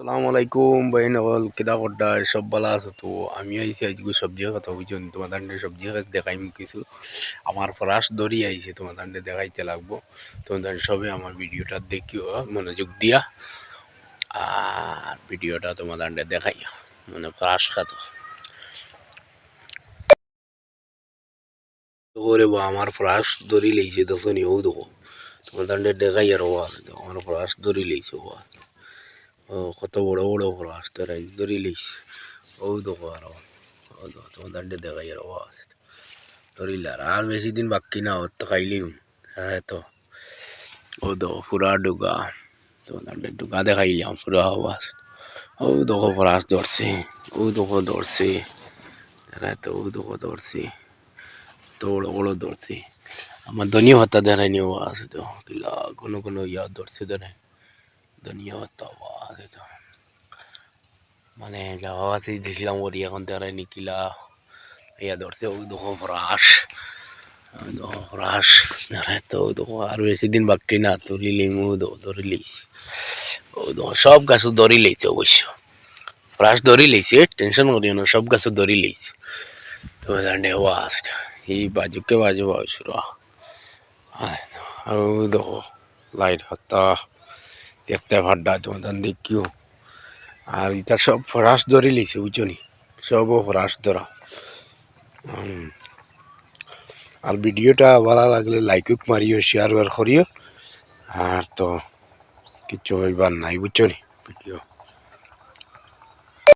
সালাম আলাইকুম বাইন হল কিদা করডা সব ভালো আছে তো? আমি আইছি আজকে সবজি কথা বুঝছেন তোমাদের সবজি দেখাইম কিছু। আমার ফরাস দড়ি আইছে তোমাদের দেখাইতে লাগবো। তোমাদের সবে আমার ভিডিওটা দেখিও, মনোযোগ দিয়া। আর ভিডিওটা তোমাদের দেখাই মানে ফরাস খাতো। ওরে বা, আমার ফরাস দড়ি লইছে, দেখো নি ও দেখো। তোমাদের দেখাই আর ও আছে আমার ফরাস দড়ি লইছে, ও আছে। ও কত বড় বড় ফরাস তোরা ধরি লিস ও দেখো আর ও দান্ডে দেখাই আর ধরিলার আর বেশি দিন বাকি না ওর তো খাইলিম হ্যাঁ তো ও দেখো পুরা ডুগা তোমার দান্ডে ডুগা দেখাইলাম পুরা আওয়াজ ও দেখো ফরাস ধরছে ও দেখো ধরছে হ্যাঁ তো ও দেখো ধরছে তো বড় বড় ধরছে আমার ধনিয়া হতা দেখায়নি ও আছে তো কিলা কোনো কোনো ইয়া ধরছে ধরে হতা তো মানে যাওয়া আছে দেখলাম ওরি এখন নিকিলা ইয়া ধরছে ওই দেখো ফরাস ফরাস দেখো আর বেশি দিন বাকি না তুলি লিমু ধরে লিস ও দেখো সব গাছ ধরি লইছে অবশ্য ফরাস ধরি লইছে টেনশন করিও না সব গাছ ধরি লইছে তো জানে আসছে এই বাজুকে বাজু শুরু ও দেখো লাইট হাত্তা দেখতে ভাড্ডা তোমাদের দেখিও। আর এটা সব ফরাস ধরে লিছে বুঝছনি সবও ফরাস ধরা। আর ভিডিওটা ভালো লাগলে লাইকও মারিও শেয়ার বার করিও। আর তো কিছু হইবার নাই বুঝছনি ভিডিও।